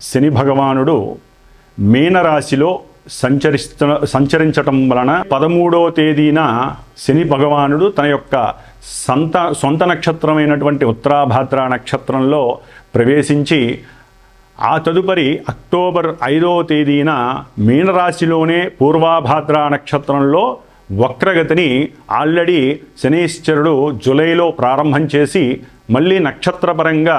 శని భగవానుడు మీనరాశిలో సంచరిస్త సంచరించటం వలన పదమూడో తేదీన శని భగవానుడు తన యొక్క సంత సొంత నక్షత్రమైనటువంటి ఉత్తరాభాద్ర నక్షత్రంలో ప్రవేశించి ఆ తదుపరి అక్టోబర్ ఐదవ తేదీన మీనరాశిలోనే పూర్వాభాద్ర నక్షత్రంలో వక్రగతిని ఆల్రెడీ శనీశ్వరుడు జూలైలో ప్రారంభం చేసి మళ్ళీ నక్షత్రపరంగా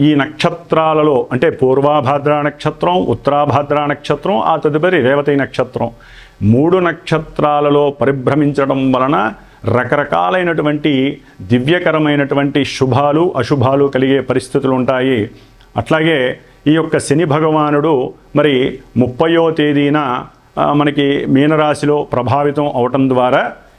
ఈ నక్షత్రాలలో అంటే పూర్వాభాద్ర నక్షత్రం ఉత్తరాభాద్ర నక్షత్రం ఆ తదుపరి రేవతి నక్షత్రం. మూడు నక్షత్రాలలో పరిభ్రమించడం వలన రకరకాలైనటువంటి దివ్యకరమైనటువంటి శుభాలు అశుభాలు కలిగే పరిస్థితులు ఉంటాయి అట్లాగే ఈ యొక్క శని భగవానుడు మరి ముప్పయో తేదీన మనకి మీనరాశిలో ప్రభావితం అవటం ద్వారా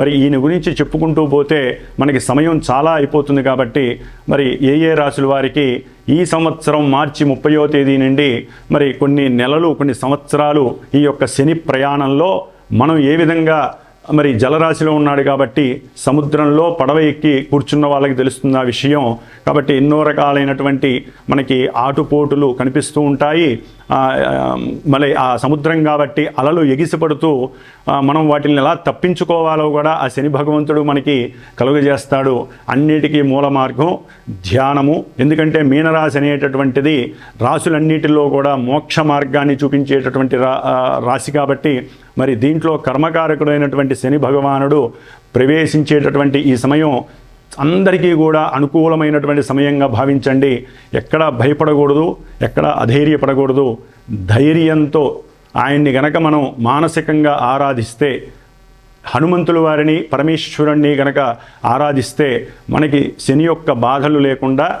మరి ఈయన గురించి చెప్పుకుంటూ పోతే మనకి సమయం చాలా అయిపోతుంది కాబట్టి మరి ఏ ఏ రాశుల వారికి ఈ సంవత్సరం మార్చి ముప్పయో తేదీ నుండి మరి కొన్ని నెలలు కొన్ని సంవత్సరాలు ఈ యొక్క శని ప్రయాణంలో మనం ఏ విధంగా మరి జలరాశిలో ఉన్నాడు కాబట్టి సముద్రంలో పడవ ఎక్కి కూర్చున్న వాళ్ళకి తెలుస్తుంది ఆ విషయం. కాబట్టి ఎన్నో రకాలైనటువంటి మనకి ఆటుపోటులు కనిపిస్తూ ఉంటాయి. మళ్ళీ ఆ సముద్రం కాబట్టి అలలు ఎగిసిపడుతూ మనం వాటిని ఎలా తప్పించుకోవాలో కూడా ఆ శని భగవంతుడు మనకి కలుగజేస్తాడు. అన్నిటికీ మూల మార్గం ధ్యానము. ఎందుకంటే మీనరాశి అనేటటువంటిది రాసులన్నిటిలో కూడా మోక్ష మార్గాన్ని చూపించేటటువంటి రా రాశి కాబట్టి మరి దీంట్లో కర్మకారకుడైనటువంటి శని భగవానుడు ప్రవేశించేటటువంటి ఈ సమయం అందరికీ కూడా అనుకూలమైనటువంటి సమయంగా భావించండి. ఎక్కడ భయపడకూడదు ఎక్కడ అధైర్యపడకూడదు. ధైర్యంతో ఆయన్ని గనక మనం మానసికంగా ఆరాధిస్తే హనుమంతుల వారిని పరమేశ్వరుణ్ణి గనక ఆరాధిస్తే మనకి శని యొక్క బాధలు లేకుండా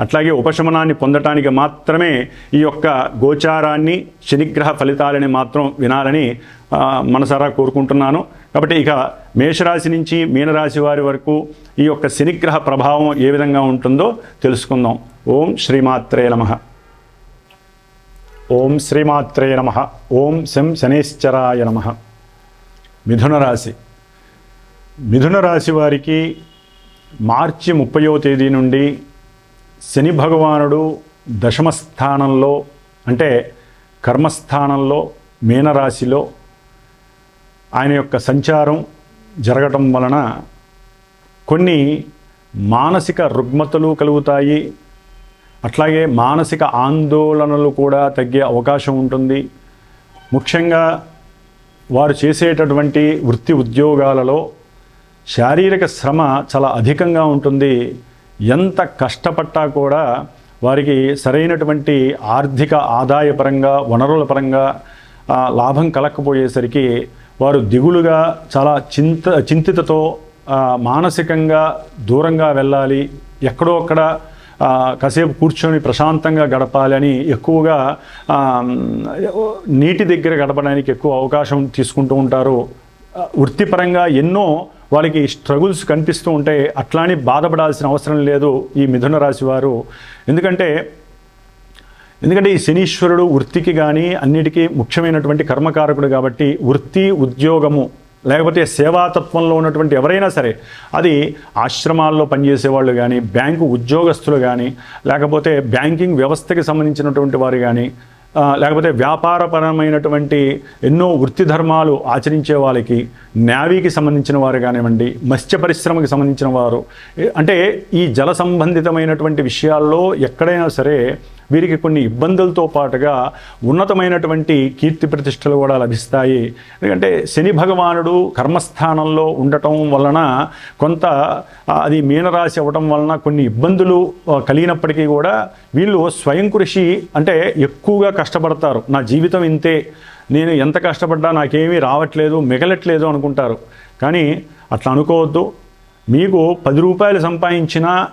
అట్లాగే ఉపశమనాన్ని పొందటానికి మాత్రమే ఈ యొక్క గోచారాన్ని శనిగ్రహ ఫలితాలని మాత్రం వినాలని మనసారా కోరుకుంటున్నాను. కాబట్టి ఇక మేషరాశి నుంచి మీనరాశి వారి వరకు ఈ యొక్క శనిగ్రహ ప్రభావం ఏ విధంగా ఉంటుందో తెలుసుకుందాం. ఓం శ్రీమాత్రే నమ. ఓం శ్రీమాత్రే నమ. ఓం శం శనేశ్చరాయ నమ. మిథున రాశి. మిథున రాశి వారికి మార్చి ముప్పయో తేదీ నుండి శని భగవానుడు దశమ స్థానంలో అంటే కర్మస్థానంలో మీనరాశిలో ఆయన యొక్క సంచారం జరగటం వలన కొన్ని మానసిక రుగ్మతలు కలుగుతాయి. అట్లాగే మానసిక ఆందోళనలు కూడా తగ్గే అవకాశం ఉంటుంది. ముఖ్యంగా వారు చేసేటటువంటి వృత్తి ఉద్యోగాలలో శారీరక శ్రమ చాలా అధికంగా ఉంటుంది. ఎంత కష్టపడ్డా కూడా వారికి సరైనటువంటి ఆర్థిక ఆదాయపరంగా వనరుల పరంగా లాభం కలగకపోయేసరికి వారు దిగులుగా చాలా చింత చింతితతో మానసికంగా దూరంగా వెళ్ళాలి ఎక్కడో అక్కడ కాసేపు కూర్చొని ప్రశాంతంగా గడపాలని ఎక్కువగా నీటి దగ్గర గడపడానికి ఎక్కువ అవకాశం తీసుకుంటూ ఉంటారు. వృత్తిపరంగా ఎన్నో వాళ్ళకి స్ట్రగుల్స్ కనిపిస్తూ ఉంటే అట్లానే బాధపడాల్సిన అవసరం లేదు ఈ మిథున రాశి వారు. ఎందుకంటే ఎందుకంటే ఈ శనీశ్వరుడు వృత్తికి కానీ అన్నిటికీ ముఖ్యమైనటువంటి కర్మకారకుడు కాబట్టి వృత్తి ఉద్యోగము లేకపోతే సేవాతత్వంలో ఉన్నటువంటి ఎవరైనా సరే అది ఆశ్రమాల్లో పనిచేసే వాళ్ళు కానీ బ్యాంకు ఉద్యోగస్తులు కానీ లేకపోతే బ్యాంకింగ్ వ్యవస్థకి సంబంధించినటువంటి వారు కానీ లేకపోతే వ్యాపారపరమైనటువంటి ఎన్నో వృత్తి ధర్మాలు ఆచరించే వాళ్ళకి నావీకి సంబంధించిన వారు కానివ్వండి మత్స్య పరిశ్రమకి సంబంధించిన వారు అంటే ఈ జల సంబంధితమైనటువంటి విషయాల్లో ఎక్కడైనా సరే వీరికి కొన్ని ఇబ్బందులతో పాటుగా ఉన్నతమైనటువంటి కీర్తి ప్రతిష్టలు కూడా లభిస్తాయి. ఎందుకంటే శని భగవానుడు కర్మస్థానంలో ఉండటం వలన కొంత అది మీనరాశి అవ్వటం వలన కొన్ని ఇబ్బందులు కలిగినప్పటికీ కూడా వీళ్ళు స్వయం కృషి అంటే ఎక్కువగా కష్టపడతారు. నా జీవితం ఇంతే నేను ఎంత కష్టపడ్డా నాకేమీ రావట్లేదు మిగలట్లేదు అనుకుంటారు. కానీ అట్లా అనుకోవద్దు. మీకు పది రూపాయలు సంపాదించినా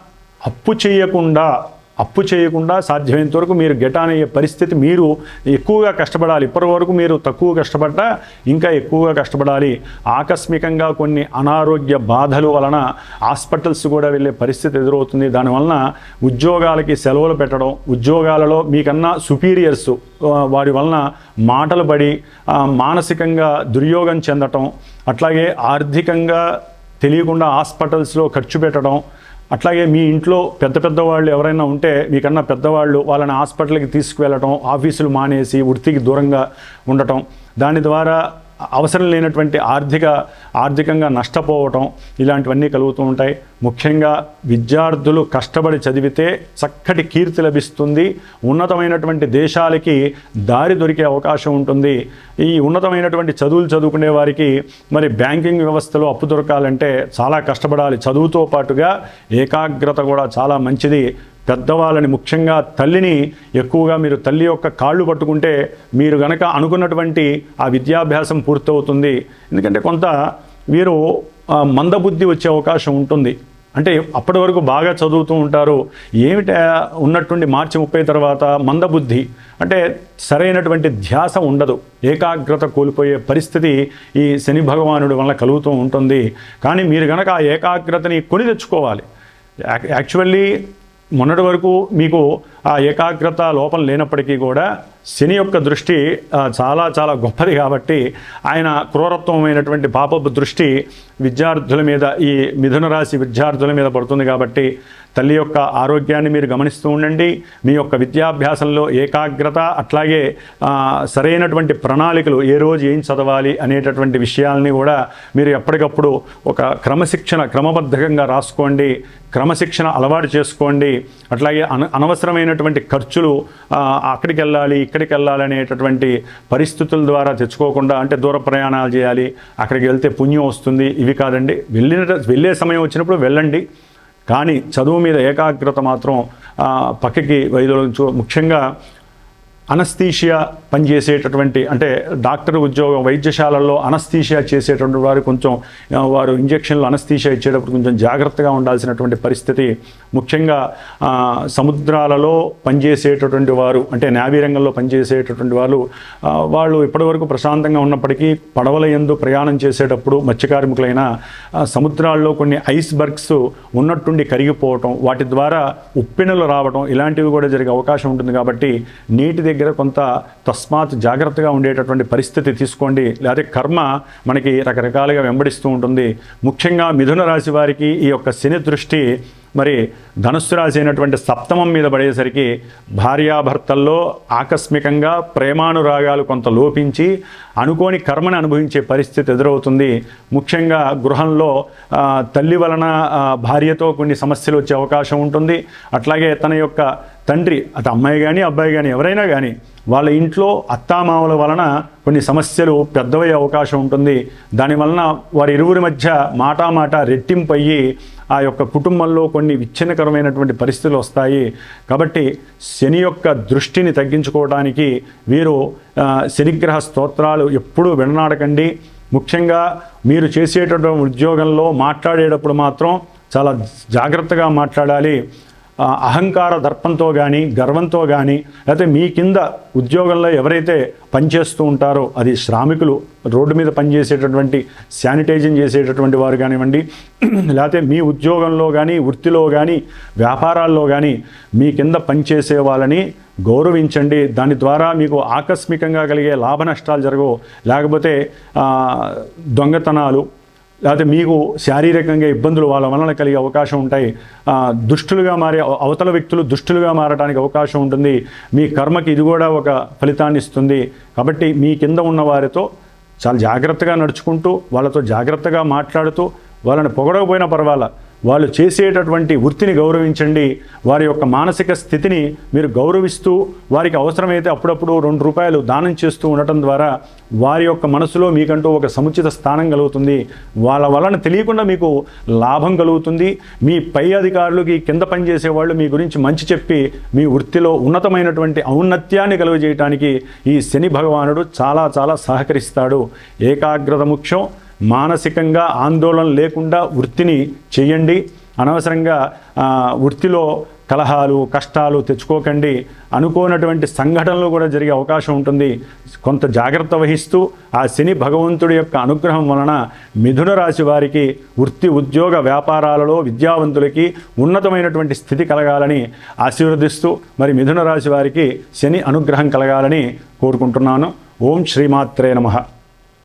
అప్పు చేయకుండా అప్పు చేయకుండా సాధ్యమైనంత వరకు మీరు గెటాన్ అయ్యే పరిస్థితి మీరు ఎక్కువగా కష్టపడాలి. ఇప్పటి వరకు మీరు తక్కువ కష్టపడ్డా ఇంకా ఎక్కువగా కష్టపడాలి. ఆకస్మికంగా కొన్ని అనారోగ్య బాధలు వలన హాస్పిటల్స్ కూడా వెళ్ళే పరిస్థితి ఎదురవుతుంది. దానివలన ఉద్యోగాలకి సెలవులు పెట్టడం ఉద్యోగాలలో మీకన్నా సుపీరియర్స్ వారి వలన మాటలు పడి మానసికంగా దుర్యోగం చెందటం అట్లాగే ఆర్థికంగా తెలియకుండా హాస్పిటల్స్లో ఖర్చు పెట్టడం అట్లాగే మీ ఇంట్లో పెద్ద పెద్ద వాళ్ళు ఎవరైనా ఉంటే మీకన్నా పెద్దవాళ్ళు వాళ్ళని హాస్పిటల్కి తీసుకువెళ్ళటం ఆఫీసులు మానేసి వృత్తికి దూరంగా ఉండటం దాని ద్వారా అవసరం లేనటువంటి ఆర్థిక ఆర్థికంగా నష్టపోవటం ఇలాంటివన్నీ కలుగుతూ ఉంటాయి. ముఖ్యంగా విద్యార్థులు కష్టపడి చదివితే చక్కటి కీర్తి లభిస్తుంది. ఉన్నతమైనటువంటి దేశాలకి దారి దొరికే అవకాశం ఉంటుంది. ఈ ఉన్నతమైనటువంటి చదువులు చదువుకునే వారికి మరి బ్యాంకింగ్ వ్యవస్థలో అప్పు దొరకాలంటే చాలా కష్టపడాలి. చదువుతో పాటుగా ఏకాగ్రత కూడా చాలా మంచిది. పెద్దవాళ్ళని ముఖ్యంగా తల్లిని ఎక్కువగా మీరు తల్లి యొక్క కాళ్ళు పట్టుకుంటే మీరు గనక అనుకున్నటువంటి ఆ విద్యాభ్యాసం పూర్తవుతుంది. ఎందుకంటే కొంత వీరు మందబుద్ధి వచ్చే అవకాశం ఉంటుంది. అంటే అప్పటి వరకు బాగా చదువుతూ ఉంటారు. ఏమిట ఉన్నట్టుండి మార్చి ముప్పై తర్వాత మందబుద్ధి. అంటే సరైనటువంటి ధ్యాస ఉండదు. ఏకాగ్రత కోల్పోయే పరిస్థితి ఈ శని భగవానుడి వల్ల కలుగుతూ ఉంటుంది. కానీ మీరు కనుక ఆ ఏకాగ్రతని కొని తెచ్చుకోవాలి. యాక్- యాక్చువల్లీ మొన్నటి వరకు మీకు ఆ ఏకాగ్రత లోపం లేనప్పటికీ కూడా శని యొక్క దృష్టి చాలా చాలా గొప్పది కాబట్టి ఆయన క్రూరత్వమైనటువంటి పాపపు దృష్టి విద్యార్థుల మీద ఈ మిథున రాశి విద్యార్థుల మీద పడుతుంది కాబట్టి తల్లి యొక్క ఆరోగ్యాన్ని మీరు గమనిస్తూ ఉండండి. మీ యొక్క విద్యాభ్యాసంలో ఏకాగ్రత అట్లాగే సరైనటువంటి ప్రణాళికలు ఏ రోజు ఏం చదవాలి అనేటటువంటి విషయాల్ని కూడా మీరు ఎప్పటికప్పుడు ఒక క్రమశిక్షణ క్రమబద్ధకంగా రాసుకోండి. క్రమశిక్షణ అలవాటు చేసుకోండి. అట్లాగే అన అనవసరమైనటువంటి ఖర్చులు అక్కడికి వెళ్ళాలి ఇక్కడికి వెళ్ళాలి అనేటటువంటి పరిస్థితుల ద్వారా తెచ్చుకోకుండా అంటే దూర ప్రయాణాలు చేయాలి అక్కడికి వెళ్తే పుణ్యం వస్తుంది. ఇవి కాదండి. వెళ్ళిన వెళ్ళే సమయం వచ్చినప్పుడు వెళ్ళండి. కానీ చదువు మీద ఏకాగ్రత మాత్రం పక్కకి వైదొలగించు. ముఖ్యంగా అనస్థీషియా పనిచేసేటటువంటి అంటే డాక్టర్ ఉద్యోగం వైద్యశాలల్లో అనస్థీషియా చేసేటువంటి వారు కొంచెం వారు ఇంజక్షన్లు అనస్థీషియా ఇచ్చేటప్పుడు కొంచెం జాగ్రత్తగా ఉండాల్సినటువంటి పరిస్థితి. ముఖ్యంగా సముద్రాలలో పనిచేసేటటువంటి వారు అంటే నావీ రంగంలో పనిచేసేటటువంటి వాళ్ళు వాళ్ళు ఇప్పటివరకు ప్రశాంతంగా ఉన్నప్పటికీ పడవల ఎందు ప్రయాణం చేసేటప్పుడు మత్స్యకార్మికులైన సముద్రాల్లో కొన్ని ఐస్ బర్గ్స్ ఉన్నట్టుండి కరిగిపోవటం వాటి ద్వారా ఉప్పెనలు రావడం ఇలాంటివి కూడా జరిగే అవకాశం ఉంటుంది కాబట్టి నీటి దగ్గర కొంత తస్మాత్ జాగ్రత్తగా ఉండేటటువంటి పరిస్థితి తీసుకోండి. లేకపోతే కర్మ మనకి రకరకాలుగా వెంబడిస్తూ ఉంటుంది. ముఖ్యంగా మిథున రాశి వారికి ఈ యొక్క శని దృష్టి మరి ధనుస్సు రాశి అయినటువంటి సప్తమం మీద పడేసరికి భార్యాభర్తల్లో ఆకస్మికంగా ప్రేమానురాగాలు కొంత లోపించి అనుకోని కర్మని అనుభవించే పరిస్థితి ఎదురవుతుంది. ముఖ్యంగా గృహంలో తల్లి వలన భార్యతో కొన్ని సమస్యలు వచ్చే అవకాశం ఉంటుంది. అట్లాగే తన యొక్క తండ్రి అటు అమ్మాయి కానీ అబ్బాయి కానీ ఎవరైనా కానీ వాళ్ళ ఇంట్లో అత్తామామల వలన కొన్ని సమస్యలు పెద్దవయ్యే అవకాశం ఉంటుంది. దానివలన వారి ఇరువురి మధ్య మాటామాట రెట్టింపు అయ్యి ఆ యొక్క కుటుంబంలో కొన్ని విచ్ఛిన్నకరమైనటువంటి పరిస్థితులు వస్తాయి. కాబట్టి శని యొక్క దృష్టిని తగ్గించుకోవడానికి వీరు శనిగ్రహ స్తోత్రాలు ఎప్పుడూ విననాడకండి. ముఖ్యంగా మీరు చేసేటటువంటి ఉద్యోగంలో మాట్లాడేటప్పుడు మాత్రం చాలా జాగ్రత్తగా మాట్లాడాలి. అహంకార దర్పంతో కానీ గర్వంతో కానీ లేకపోతే మీ కింద ఉద్యోగంలో ఎవరైతే పనిచేస్తూ ఉంటారో అది శ్రామికులు రోడ్డు మీద పనిచేసేటటువంటి శానిటైజింగ్ చేసేటటువంటి వారు కానివ్వండి లేకపోతే మీ ఉద్యోగంలో కానీ వృత్తిలో కానీ వ్యాపారాల్లో కానీ మీ కింద పనిచేసే వాళ్ళని గౌరవించండి. దాని ద్వారా మీకు ఆకస్మికంగా కలిగే లాభ నష్టాలు జరగవు. లేకపోతే దొంగతనాలు లేకపోతే మీకు శారీరకంగా ఇబ్బందులు వాళ్ళ వలన కలిగే అవకాశం ఉంటాయి. దుష్టులుగా మారే అవతల వ్యక్తులు దుష్టులుగా మారడానికి అవకాశం ఉంటుంది. మీ కర్మకి ఇది కూడా ఒక ఫలితాన్ని ఇస్తుంది. కాబట్టి మీ కింద ఉన్న వారితో చాలా జాగ్రత్తగా నడుచుకుంటూ వాళ్ళతో జాగ్రత్తగా మాట్లాడుతూ వాళ్ళని పొగడకపోయినా పర్వాలా. వాళ్ళు చేసేటటువంటి వృత్తిని గౌరవించండి. వారి యొక్క మానసిక స్థితిని మీరు గౌరవిస్తూ వారికి అవసరమైతే అప్పుడప్పుడు రెండు రూపాయలు దానం చేస్తూ ఉండటం ద్వారా వారి యొక్క మనసులో మీకంటూ ఒక సముచిత స్థానం కలుగుతుంది. వాళ్ళ వలన తెలియకుండా మీకు లాభం కలుగుతుంది. మీ పై అధికారులకి కింద పనిచేసే వాళ్ళు మీ గురించి మంచి చెప్పి మీ వృత్తిలో ఉన్నతమైనటువంటి ఔన్నత్యాన్ని కలుగజేయటానికి ఈ శని భగవానుడు చాలా చాలా సహకరిస్తాడు. ఏకాగ్రత ముఖ్యం. మానసికంగా ఆందోళన లేకుండా వృత్తిని చేయండి. అనవసరంగా వృత్తిలో కలహాలు కష్టాలు తెచ్చుకోకండి. అనుకోనటువంటి సంఘటనలు కూడా జరిగే అవకాశం ఉంటుంది. కొంత జాగ్రత్త వహిస్తూ ఆ శని భగవంతుడి యొక్క అనుగ్రహం వలన మిథున రాశి వారికి వృత్తి ఉద్యోగ వ్యాపారాలలో విద్యావంతులకి ఉన్నతమైనటువంటి స్థితి కలగాలని ఆశీర్వదిస్తూ మరి మిథున రాశి వారికి శని అనుగ్రహం కలగాలని కోరుకుంటున్నాను. ఓం శ్రీమాత్రే నమః.